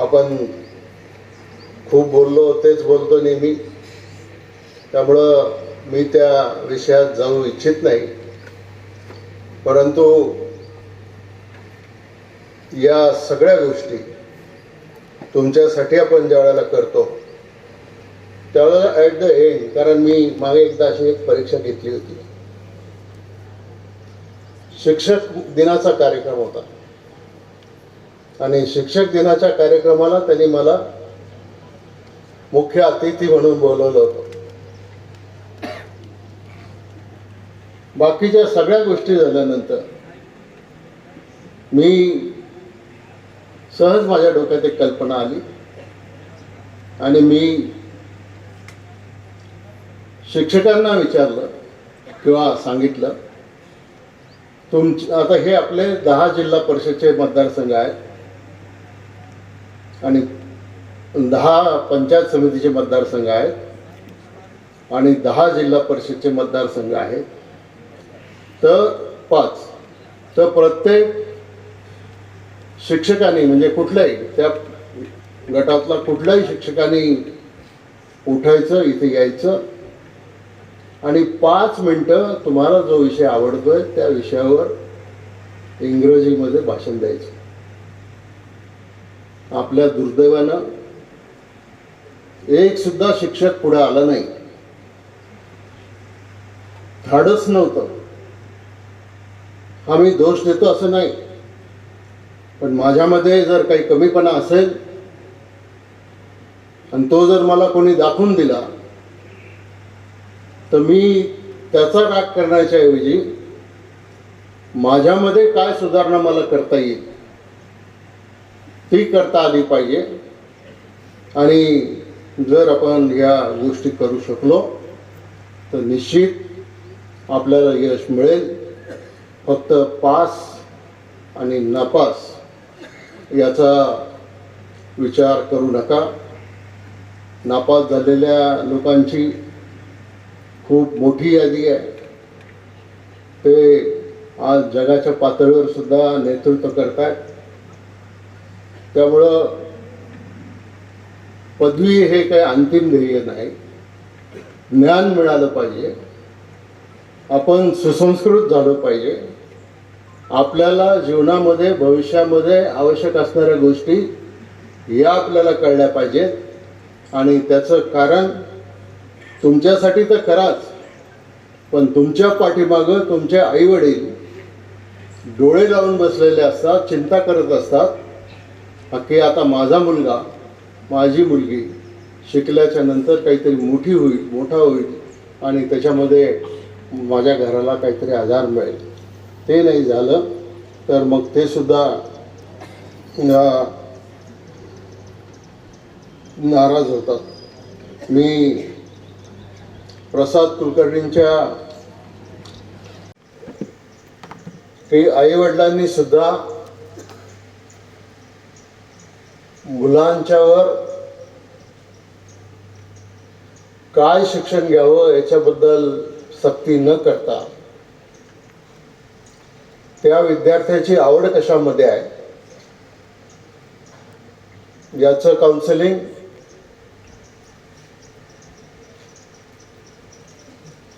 आपण खूप बोललो तेच बोलतो नेहमी. त्यामुळं मी त्या विषयात जाऊ इच्छित नाही. परंतु या सगळ्या गोष्टी तुमच्यासाठी आपण ज्या वेळेला करतो त्यावेळेला ॲट द एंड कारण मी मागे एकदा अशी एक परीक्षा घेतली होती. शिक्षक दिनाचा कार्यक्रम होता. आणि शिक्षक दिनाच्या कार्यक्रमाला त्यांनी मला मुख्य अतिथी म्हणून बोलवलं होतं. बाकीच्या सगळ्या गोष्टी झाल्यानंतर मी सहज माझ्या डोक्यात एक कल्पना आली आणि मी शिक्षकांना विचारलं किंवा सांगितलं तुमचे आता हे आपले दहा जिल्हा परिषदचे मतदारसंघ आहेत. आणि दहा पंचायत समितीचे मतदारसंघ आहेत आणि दहा जिल्हा परिषदचे मतदारसंघ आहेत. तर पाच. तर प्रत्येक शिक्षकांनी म्हणजे कुठल्याही त्या गटातला कुठल्याही शिक्षकांनी उठायचं इथे यायचं. आणि पाच मिनटं तुम्हाला जो विषय आवडतोय त्या विषयावर इंग्रजीमध्ये भाषण द्यायचं. आपल्या दुर्दैवानं एक सुद्धा शिक्षक पुढे आला नाही. धाडस नव्हतं. हा मी दोष देतो असं नाही. पण माझ्यामध्ये जर काही कमीपणा असेल आणि तो जर मला कोणी दाखवून दिला तर मी त्याचा राग करण्याच्या ऐवजी माझ्यामध्ये काय सुधारणा मला करता येईल? ती करता आली पाहिजे. आणि जर आपण या गोष्टी करू शकलो तर निश्चित आपल्याला यश मिळेल. फक्त पास आणि नापास याचा विचार करू नका. नापास झालेल्या लोकांची खूप मोठी यादी आहे. ते आज जगाच्या पातळीवर सुद्धा नेतृत्व करतायत. त्यामुळं पदवी हे काही अंतिम ध्येय नाही. ज्ञान मिळालं पाहिजे. आपण सुसंस्कृत झालं पाहिजे. आपल्याला जीवनामध्ये भविष्यामध्ये आवश्यक असणाऱ्या गोष्टी या आपल्याला कळल्या पाहिजेत. आणि त्याचं कारण तुमच्यासाठी तर खराच पण तुमच्या पाठीमागं तुमचे आईवडील डोळे लावून बसलेले असतात चिंता करत असतात. की आता माझा मुलगा माझी मुलगी शिकल्याच्या नंतर काहीतरी मोठी होईल मोठा होईल आणि त्याच्यामध्ये माझ्या घराला काहीतरी आधार मिळेल. ते नाही झालं तर मग ते सुद्धा नाराज होतात. मी प्रसाद कुलकर्णींच्या काही आईवडिलांनी सुद्धा मुलांच्यावर काय शिक्षण घ्यावं याच्याबद्दल सक्ती न करता त्या विद्यार्थ्याची आवड कशामध्ये आहे? याचं काउन्सिलिंग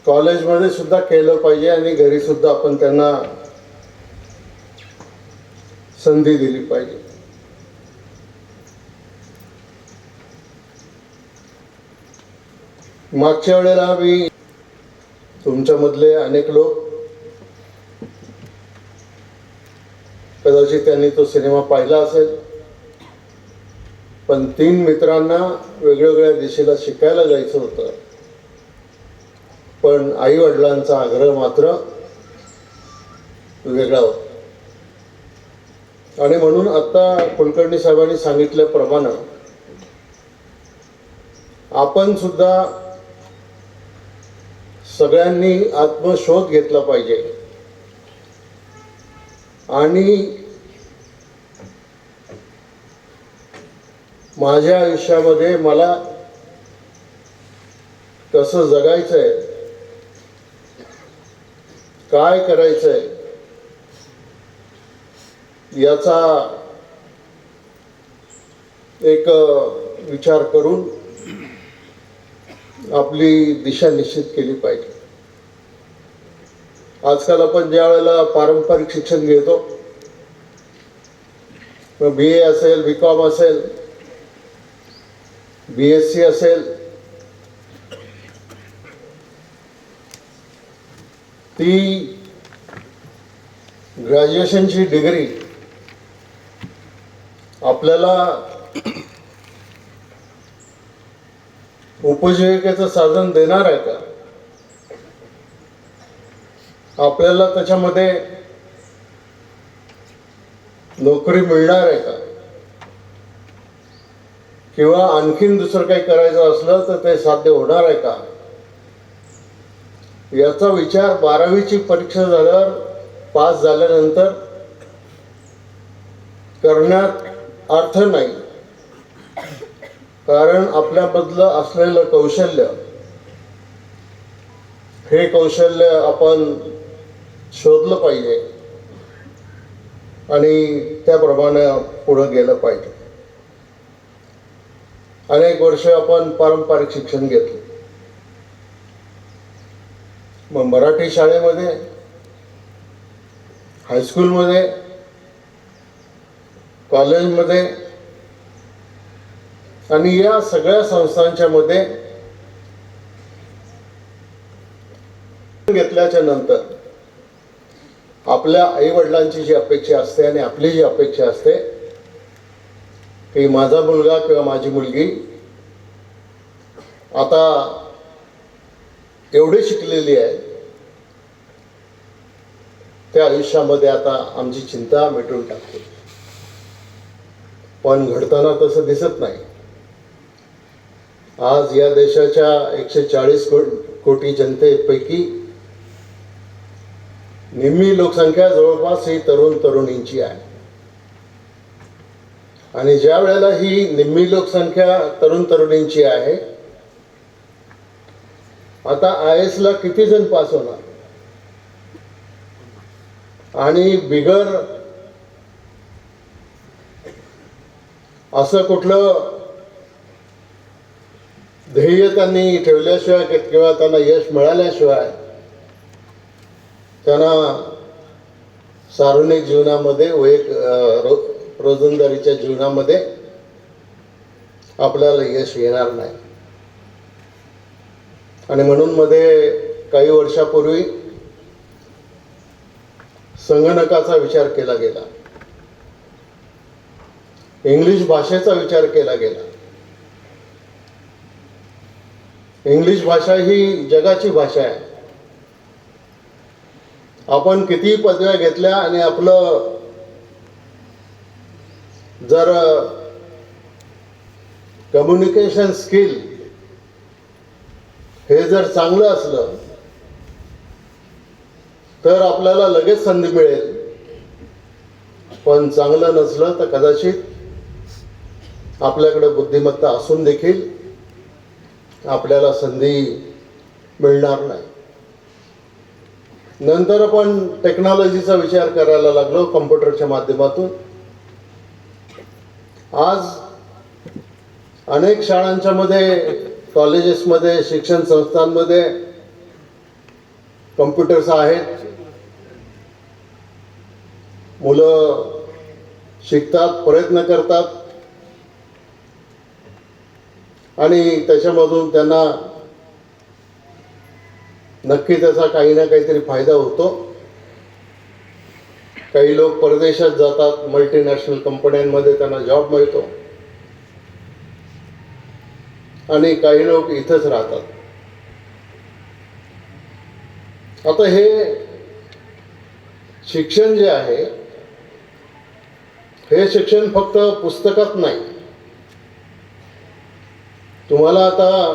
कॉलेजमध्ये सुद्धा केलं पाहिजे आणि घरी सुद्धा आपण त्यांना संधी दिली पाहिजे. मागच्या वेळेला मी तुमच्यामधले अनेक लोक कदाचित त्यांनी तो सिनेमा पाहिला असेल पण तीन मित्रांना वेगवेगळ्या दिशेला शिकायला जायचं होतं. पण आई वडिलांचा आग्रह मात्र वेगळा होता. आणि म्हणून आता कुलकर्णी साहेबांनी सांगितल्याप्रमाणे आपण सुद्धा सगळ्यांनी आत्मशोध घेतला पाहिजे. आणि माझ्या आयुष्यामध्ये मला कसं जगायचं आहे काय करायचंय याचा एक विचार करून आपली दिशा निश्चित केली पाहिजे. आजकाल आपण ज्या वेळेला पारंपरिक शिक्षण घेतो मग बी ए असेल बी कॉम असेल बी एस सी असेल ती ग्रॅज्युएशनची डिग्री आपल्याला उपजीविकेचं साधन देणार आहे का? आपल्याला त्याच्यामध्ये नोकरी मिळणार आहे का? किंवा आणखीन दुसरं काही करायचं असलं तर ते साध्य होणार आहे का? याचा विचार बारावीची परीक्षा झाल्यावर पास झाल्यानंतर करण्यात अर्थ नाही. कारण आपल्यामधलं असलेलं कौशल्य हे कौशल्य आपण शोधलं पाहिजे आणि त्याप्रमाणे पुढं गेलं पाहिजे. अनेक वर्ष आपण पारंपरिक शिक्षण घेतलं. मग मराठी शाळेमध्ये हायस्कूलमध्ये कॉलेजमध्ये आणि या सगळ्या संस्थांच्या मध्ये घेतल्याच्या नंतर आपल्या आई वडिलांची जी अपेक्षा असते आणि आपली जी अपेक्षा असते की माझा मुलगा किंवा माझी मुलगी आता एवढी शिकलेली आहे त्या आयुष्यामध्ये आता आमची चिंता मिटून टाकते. पण घडताना तसं दिसत नाही. आज या देशाच्या एकशे चाळीस कोटी जनतेपैकी निम्मी लोकसंख्या जवळपास ही तरुण तरुणींची आहे. आणि ज्या वेळेला ही निम्मी लोकसंख्या तरुण तरुणींची आहे आता आय एस ला किती जण पास होणार? आणि बिगर असं कुठलं ध्येय त्यांनी ठेवल्याशिवाय किंवा त्यांना यश मिळाल्याशिवाय त्यांना सार्वजनिक जीवनामध्ये व एक रो रोजंदारीच्या जीवनामध्ये आपल्याला यश येणार नाही. आणि म्हणून मध्ये काही वर्षापूर्वी संगणकाचा विचार केला गेला. इंग्लिश भाषेचा विचार केला गेला. इंग्लिश भाषा ही जगाची भाषा आहे. आपण किती पदव्या घेतल्या आणि आपलं जर कम्युनिकेशन स्किल हे जर चांगलं असलं तर आपल्याला लगेच संधी मिळेल. पण चांगलं नसलं तर कदाचित आपल्याकडे बुद्धिमत्ता असून देखील आपल्याला संधी मिळणार नाही. नंतर आपण टेक्नॉलॉजीचा विचार करायला लागलो कम्प्युटरच्या माध्यमातून. आज अनेक शाळांच्या मध्ये कॉलेजेसमध्ये शिक्षण संस्थांमध्ये कम्प्युटर्स आहेत. मुलं शिकतात प्रयत्न करतात. आणि त्याच्यामधून त्यांना नक्की त्याचा काही ना काहीतरी फायदा होतो. काही लोक परदेशात जातात मल्टीनॅशनल कंपन्यांमध्ये त्यांना जॉब मिळतो. आणि काही लोक इथंच राहतात. आता हे शिक्षण जे आहे हे शिक्षण फक्त पुस्तकात नाही. तुम्हाला आता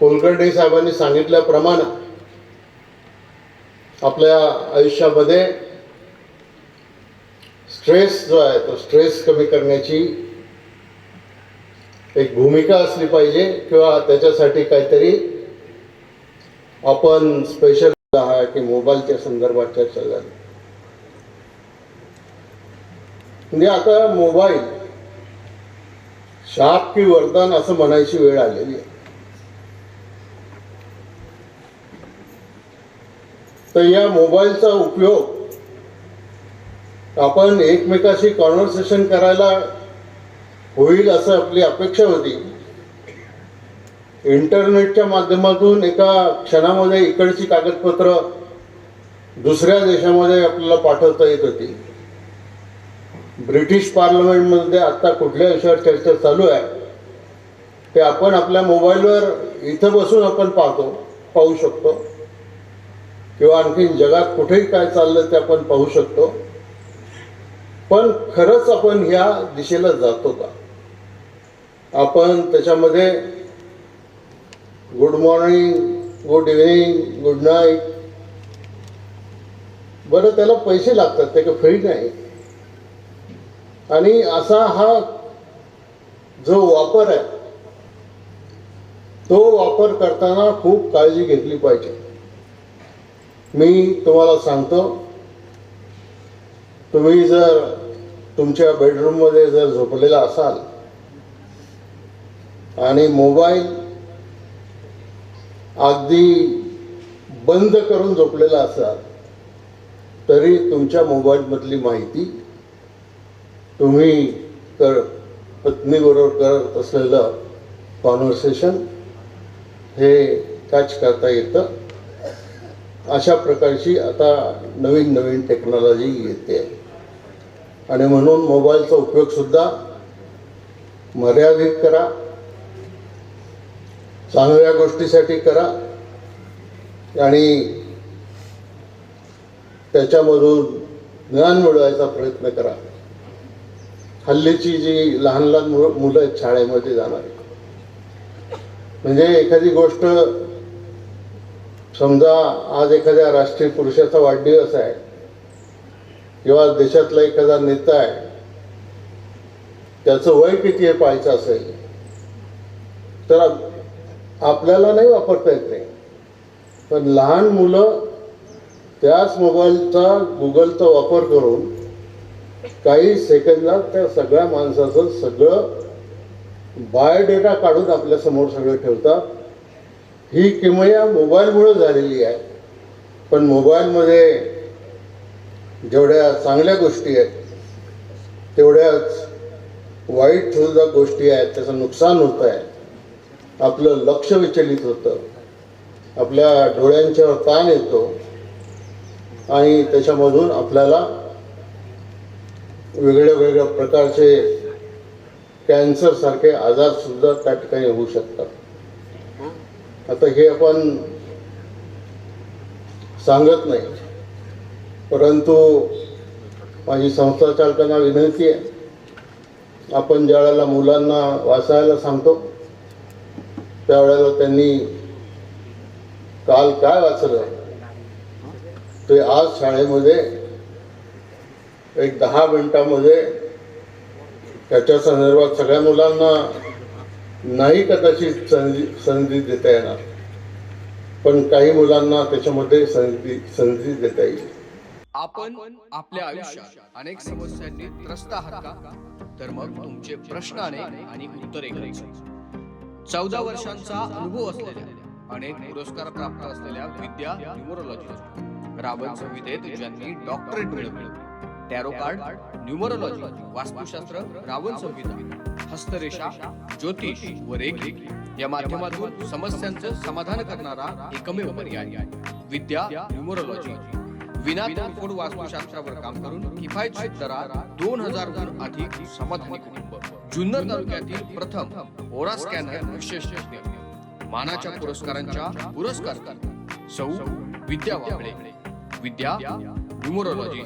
कुलकर्णी साहेबांनी सांगितल्याप्रमाणे आपल्या आयुष्यामध्ये स्ट्रेस जो आहे तो स्ट्रेस कमी करण्याची एक भूमिका असली पाहिजे किंवा त्याच्यासाठी काहीतरी आपण स्पेशल आहे की मोबाईलच्या संदर्भात चर्चा झाली. म्हणजे आता मोबाईल शाप की वरदान असं म्हणायची वेळ आलेली आहे. तर या मोबाईलचा उपयोग आपण एकमेकाशी कॉन्व्हर्सेशन करायला होईल असं आपली अपेक्षा होती. इंटरनेटच्या माध्यमातून एका क्षणामध्ये इकडची कागदपत्र दुसऱ्या देशामध्ये आपल्याला पाठवता येत होती. ब्रिटिश पार्लमेंटमध्ये आता कुठल्या विषयावर चर्चा चालू आहे ते आपण आपल्या मोबाईलवर इथं बसून आपण पाहतो पाहू शकतो. किंवा आणखीन जगात कुठेही काय चाललं ते आपण पाहू शकतो. पण खरंच आपण ह्या दिशेला जातो का आपण त्याच्यामध्ये good morning good evening good night बरं त्याला पैसे लागतात ते काही फ्री नाही. आणि असा हा जो वापर आहे तो वापर करताना खूप काळजी घेतली पाहिजे. मी तुम्हाला सांगतो तुम्ही जर तुमच्या बेडरूममध्ये जर झोपलेला असाल आणि मोबाईल अगदी बंद करून झोपलेला असाल तरी तुमच्या मोबाईलमधली माहिती तुम्ही कर पत्नीबरोबर करत असलेलं कॉन्व्हर्सेशन हे कॅच करता येतं. अशा प्रकारची आता नवीन नवीन टेक्नॉलॉजी येते. आणि म्हणून मोबाईलचा उपयोगसुद्धा मर्यादित करा. चांगल्या गोष्टीसाठी करा. आणि त्याच्यामधून ज्ञान मिळवायचा प्रयत्न करा. हल्लीची जी लहान लहान मुलं आहेत शाळेमध्ये जाणारी. म्हणजे एखादी गोष्ट समजा आज एखाद्या राष्ट्रीय पुरुषाचा वाढदिवस आहे किंवा देशातला एखादा नेता आहे त्याचं वय किती आहे पाहायचं असेल तर आपल्याला नाही वापरता येत नाही पण लहान मुलं त्याच मोबाईलचा गुगलचा वापर करून काही सेकंदात त्या सगळ्या माणसाचं सगळं बायोडेटा काढून आपल्यासमोर सगळं ठेवतात. ही किमया मोबाईलमुळे झालेली आहे. पण मोबाईलमध्ये जेवढ्या चांगल्या गोष्टी आहेत तेवढ्याच वाईट सुद्धा गोष्टी आहेत त्याचं नुकसान होत आहे. आपलं लक्ष विचलित होतं. आपल्या डोळ्यांच्यावर ताण येतो. आणि त्याच्यामधून आपल्याला वेगळ्या वेगळ्या प्रकारचे कॅन्सरसारखे आजारसुद्धा त्या ठिकाणी होऊ शकतात. आता हे आपण सांगत नाही. परंतु माझी संस्था चालकांना विनंती आहे. आपण ज्या वेळेला मुलांना वाचायला सांगतो त्यावेळेला त्यांनी काल काय वाचलं? ते आज शाळेमध्ये एक दहा मिनटामध्ये त्याच्या संदर्भात सगळ्या मुलांना नाही कदाचित संधी संधी देता येणार. पण काही मुलांना त्याच्यामध्ये संधी संधी देता येईल. आपण आपल्या आयुष्यात अनेक समस्यांनी त्रस्त आहात का? तर मग तुमचे प्रश्न अनेक आणि उत्तरे चौदा वर्षांचा अनुभव असलेल्या अनेक पुरस्कार प्राप्त असलेल्या विद्या न्यूमरोलॉजी रावण संहितेत ज्यांनी डॉक्टरेट मिळवली. टॅरो कार्ड न्यूमरोलॉजी वास्तुशास्त्र रावण संहिता हस्तरेषा ज्योतिष व रेखी या माध्यमातून समस्यांचं समाधान करणारा एकमेव पर्याय विद्या न्यूमरोलॉजी विना तोडफोड वास्तुशास्त्रावर काम करून किफायतशीर दरात दोन हजारहून अधिक समाधानी कुटुंब. जुन्नर तालुक्यातील प्रथम ओरा स्कॅनर विशेष मानाच्या पुरस्कारांच्या पुरस्कार सौ विद्या वाबळे. विद्या न्यूमरोलॉजी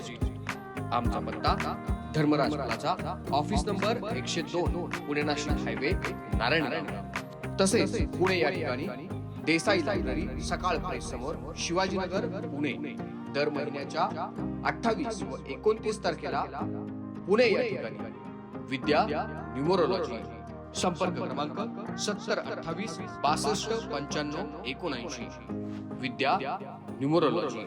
आमचा पत्ता धर्मराज प्लाझा ऑफिस नंबर एकशे दोन पुणे नाशिक हायवे नारायण तसेच पुणे या ठिकाणी देसाई लायब्ररी सकाळ प्रेस समोर शिवाजीनगर पुणे. दर महिन्याच्या अठ्ठावीस व एकोणतीस तारखेला पुणे या ठिकाणी विद्या न्यूमरोलॉजी. संपर्क क्रमांक सत्तर अठ्ठावीस बासष्ट पंच्याण्णव एकोणऐंशी. विद्या न्यूमरोलॉजी.